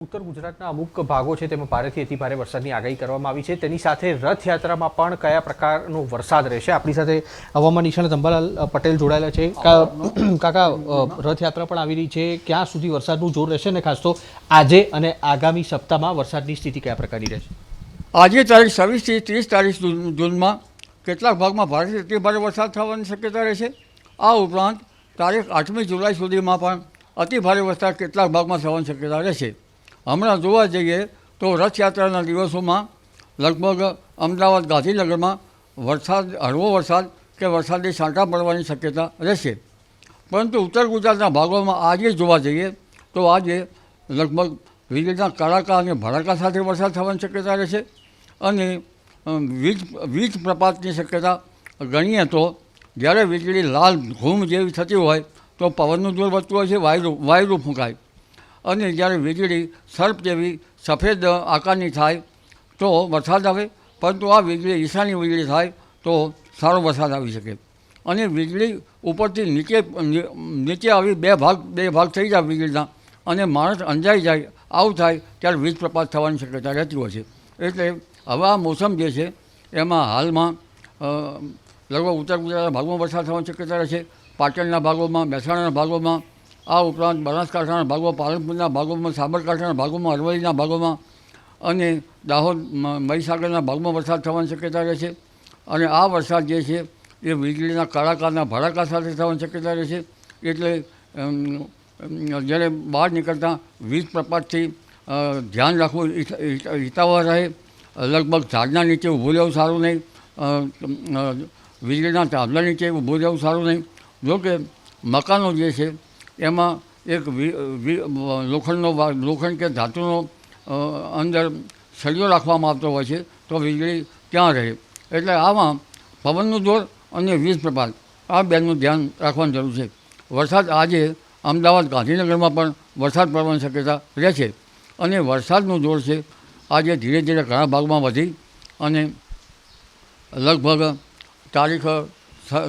ઉત્તર ગુજરાતના અમુક ભાગો છે તેમાં ભારેથી અતિ ભારે વરસાદની આગાહી કરવામાં આવી છે. તેની સાથે રથયાત્રામાં પણ કયા પ્રકારનો વરસાદ રહેશે? આપણી સાથે હવામાન નિષ્ણાત અંબાલાલ પટેલ જોડાયેલા છે. કાકા રથયાત્રા પણ આવી રહી છે. ક્યાં સુધી વરસાદનું જોર રહેશે ને ખાસ તો આજે અને આગામી સપ્તાહમાં વરસાદની સ્થિતિ કયા પ્રકારની રહેશે? આજે તારીખ છવ્વીસથી ત્રીસ તારીખ જૂનમાં કેટલાક ભાગમાં ભારેથી અતિ ભારે વરસાદ થવાની શક્યતા રહેશે. આ ઉપરાંત તારીખ આઠમી જુલાઈ સુધીમાં પણ અતિ ભારે વરસાદ કેટલાક ભાગમાં થવાની શક્યતા રહેશે. હમણાં જોવા જઈએ તો રથયાત્રાના દિવસોમાં લગભગ અમદાવાદ ગાંધીનગરમાં વરસાદ, હળવો વરસાદ કે વરસાદી છાંટા પડવાની શક્યતા રહેશે. પરંતુ ઉત્તર ગુજરાતના ભાગોમાં આજે જોવા જઈએ તો આજે લગભગ વીજળીના કડાકા અને ભડાકા સાથે વરસાદ થવાની શક્યતા રહેશે અને વીજ વીજ પ્રપાતની શક્યતા ગણીએ તો જ્યારે વીજળી લાલ ઘૂમ જેવી થતી હોય તો પવનનું જોર વધતું હોય છે, વાયુ વાયુ ફૂંકાય. અને જ્યારે વીજળી, સર્પ જેવી સફેદ આકારની થાય, તો વરસાદ આવે. પરંતુ આ વીજળી ઈશાની વીજળી થાય, તો સારો વરસાદ આવી શકે. અને વીજળી ઉપરથી નીચે નીચે આવી બે ભાગ બે ભાગ થઈ જાય વીજળીના. અને માણસ અંજાઈ જાય, આવું થાય, ત્યારે વીજ પ્રપાત થવાની શક્યતા રહેતી હોય છે. એટલે હવે આ મોસમ જે છે, એમાં હાલમાં લગભગ ઉત્તર ગુજરાતના ભાગમાં વરસાદ થવાની શક્યતા રહે છે. પાટણના ભાગોમાં, મહેસાણાના ભાગોમાં આ ઉપરાંત બનાસકાંઠાના ભાગોમાં, પાલનપુરના ભાગોમાં, સાબરકાંઠાના ભાગોમાં, અરવલ્લીના ભાગોમાં અને દાહોદ મહીસાગરના ભાગમાં વરસાદ થવાની શક્યતા રહેશે અને આ વરસાદ જે છે, એ વીજળીના કડાકાના ભડાકા સાથે થવાની શક્યતા રહેશે એટલે જ્યારે બહાર નીકળતા વીજ પ્રપાતથી ધ્યાન રાખવું હિત- હિત- હિતાવહ રહે. લગભગ ઝાડના નીચે ઊભું રહેવું સારું નહીં. વીજળીના થાંભલા નીચે ઊભું રહેવું સારું નહીં. જોકે મકાનો જે છે એમાં એક લોખંડનો લોખંડ કે ધાતુનો અંદર સળિયો રાખવામાં આવતો હોય છે, તો વીજળી ત્યાં રહે? એટલે આમાં પવનનું જોર અને વીજ પ્રપાત, આ બેનું ધ્યાન રાખવાની જરૂર છે. વરસાદ આજે અમદાવાદ ગાંધીનગરમાં પણ વરસાદ પડવાની શક્યતા રહે છે. અને વરસાદનું જોર છે, આજે ધીરે ધીરે ઘણા ભાગમાં વધી અને લગભગ તારીખ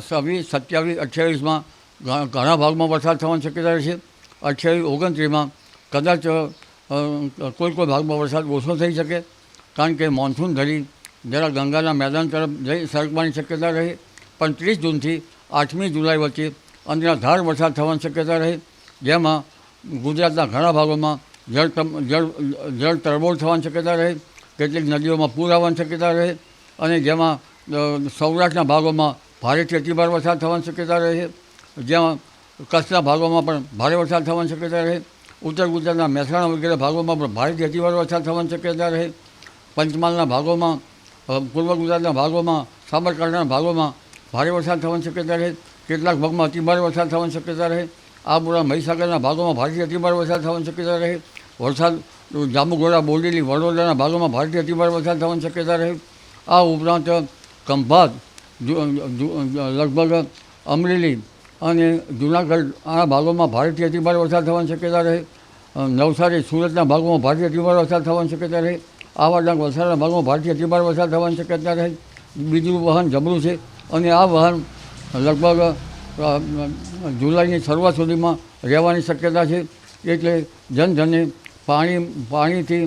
છવ્વીસ, સત્યાવીસ, અઠ્યાવીસમાં ઘણા ભાગમાં વરસાદ થવાની શક્યતા છે. અઠ્યાવીસ, ઓગણત્રીસમાં કદાચ કોઈ કોઈ ભાગમાં વરસાદ ઓછો થઈ શકે, કારણ કે મોન્સૂન ધરી જરા ગંગાના મેદાન તરફ જઈ સરકવાની શક્યતા રહે. પણ ત્રીસ જૂનથી આઠમી જુલાઈ વચ્ચે અંદરધાર વરસાદ થવાની શક્યતા રહે, જેમાં ગુજરાતના ઘણા ભાગોમાં જળ જળ જળ તરબોળ થવાની શક્યતા રહે, કેટલીક નદીઓમાં પૂર આવવાની શક્યતા રહે અને જેમાં સૌરાષ્ટ્રના ભાગોમાં ભારેથી અતિભાર વરસાદ થવાની શક્યતા રહે. છે જેમાં કચ્છના ભાગોમાં પણ ભારે વરસાદ થવાની શક્યતા રહે. ઉત્તર ગુજરાતના મહેસાણા વગેરે ભાગોમાં પણ ભારેથી અતિવાર વરસાદ થવાની શક્યતા રહે. પંચમહાલના ભાગોમાં પૂર્વ ગુજરાતના ભાગોમાં, સાબરકાંઠાના ભાગોમાં ભારે વરસાદ થવાની શક્યતા રહે. કેટલાક ભાગમાં અતિભારે વરસાદ થવાની શક્યતા રહે. આ પૂરા મહીસાગરના ભાગોમાં ભારેથી અતિભારે વરસાદ થવાની શક્યતા રહે. વરસાદ, જાંબુઘોડા, બોડેલી, વડોદરાના ભાગોમાં ભારેથી અતિભારે વરસાદ થવાની શક્યતા રહે. આ ઉપરાંત ખંભાત લગભગ અમરેલી અને જુનાગઢ આ ભાગોમાં ભારેથી અતિભારે વરસાદ થવાની શક્યતા રહે. નવસારી, સુરતના ભાગોમાં ભારેથી અતિભારે વરસાદ થવાની શક્યતા રહે. આવા ડાંગ વલસાડના ભાગોમાં ભારેથી અતિભારે વરસાદ થવાની શક્યતા રહે. બીજું વાહન જબરું છે અને આ વાહન લગભગ જુલાઈની શરૂઆત સુધીમાં રહેવાની શક્યતા છે. એટલે જનજને પાણી, પાણીથી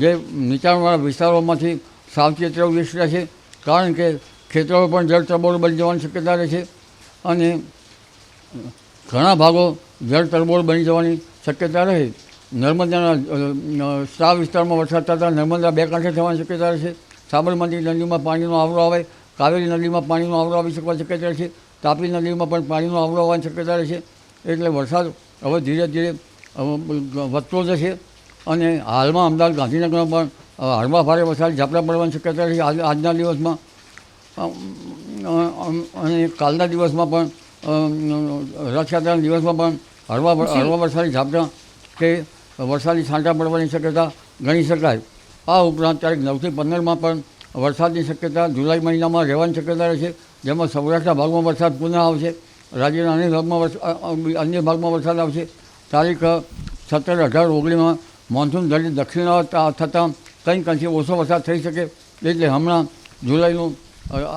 જે નીચાણવાળા વિસ્તારોમાંથી સાવચેત રહેવું છે. કારણ કે ખેતરો પણ જળ તરબોળ બની જવાની શક્યતા રહે છે. અને ઘણા ભાગો જળ તરબોળ બની જવાની શક્યતા રહે. નર્મદાના અ, વિસ્તારમાં વરસાદ થતાં નર્મદા બે કાંઠે થવાની શક્યતા રહે છે. સાબરમતી નદીમાં પાણીનો આવરો આવે કાવેરી નદીમાં પાણીનો આવરો આવી શકવા શક્યતા રહે છે. તાપી નદીમાં પણ પાણીનો આવરો આવવાની શક્યતા રહે છે. એટલે વરસાદ હવે ધીરે ધીરે વધતો જશે અને હાલમાં અમદાવાદ ગાંધીનગરમાં પણ હળવા ભારે વરસાદ ઝાપટા પડવાની શક્યતા રહે છે. આજના દિવસમાં અને કાલના દિવસમાં પણ રથયાત્રાના દિવસમાં પણ હળવા હળવા વરસાદી ઝાપટા કે વરસાદી છાંટા પડવાની શક્યતા ગણી શકાય. આ ઉપરાંત તારીખ નવથી પંદરમાં પણ વરસાદની શક્યતા જુલાઈ મહિનામાં રહેવાની શક્યતા રહેશે જેમાં સૌરાષ્ટ્રના ભાગમાં વરસાદ પુનઃ આવશે. રાજ્યના અન્ય ભાગમાં અન્ય ભાગમાં વરસાદ આવશે. તારીખ સત્તર અઢાર ઓગણીમાં મોન્સૂન દરિયા દક્ષિણ થતાં કંઈક અંશે ઓછો વરસાદ થઈ શકે. એટલે હમણાં જુલાઈનું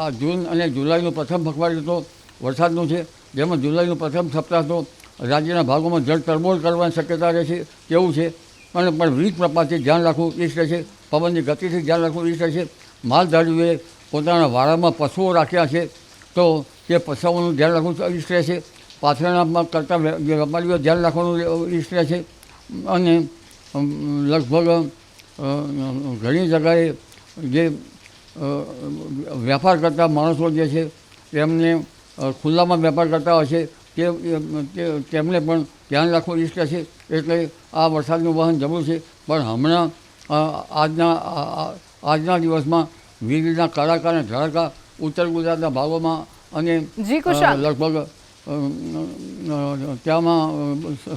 આ જૂન અને જુલાઈનું પ્રથમ પખવાડિયું તો વરસાદનું છે. જેમાં જુલાઈનું પ્રથમ સપ્તાહ તો રાજ્યના ભાગોમાં જળ તરબોળ કરવાની શક્યતા રહે છે, તેવું છે. અને પણ વીજ પ્રપાતથી ધ્યાન રાખવું ઈષ્ટ છે. પવનની ગતિથી ધ્યાન રાખવું ઈષ્ટ છે. માલધારીઓએ પોતાના વાડામાં પશુઓ રાખ્યા છે. તો તે પશુઓનું ધ્યાન રાખવું ઈષ્ટ છે. પાથરણામાં કરતા વેપારીઓ ધ્યાન રાખવાનું ઈષ્ટ છે. અને લગભગ ઘણી જગાએ જે વેપાર કરતા માણસો જે છે, તેમને ખુલ્લામાં વેપાર કરતા હોય છે તે તે- તેમને પણ ધ્યાન રાખવું ઈષ્ટ છે એટલે આ વરસાદનું વહન જરૂર છે. પણ હમણાં આજના આજના દિવસમાં વીજળીના કડાકા અને ધડાકા ઉત્તર ગુજરાતના ભાગોમાં અને લગભગ ત્યાંમાં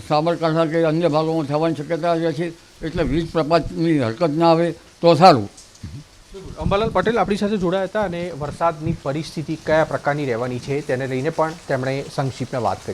સાબરકાંઠા કે અન્ય ભાગોમાં થવાની શક્યતા રહે છે એટલે વીજ પ્રપાતની હરકત ના આવે તો સારું. અંબાલાલ પટેલ આપણી સાથે જોડાયા હતા અને વરસાદની પરિસ્થિતિ કયા પ્રકારની રહેવાની છે તેને લઈને પણ તેમણે સંક્ષિપ્તમાં વાત કરી.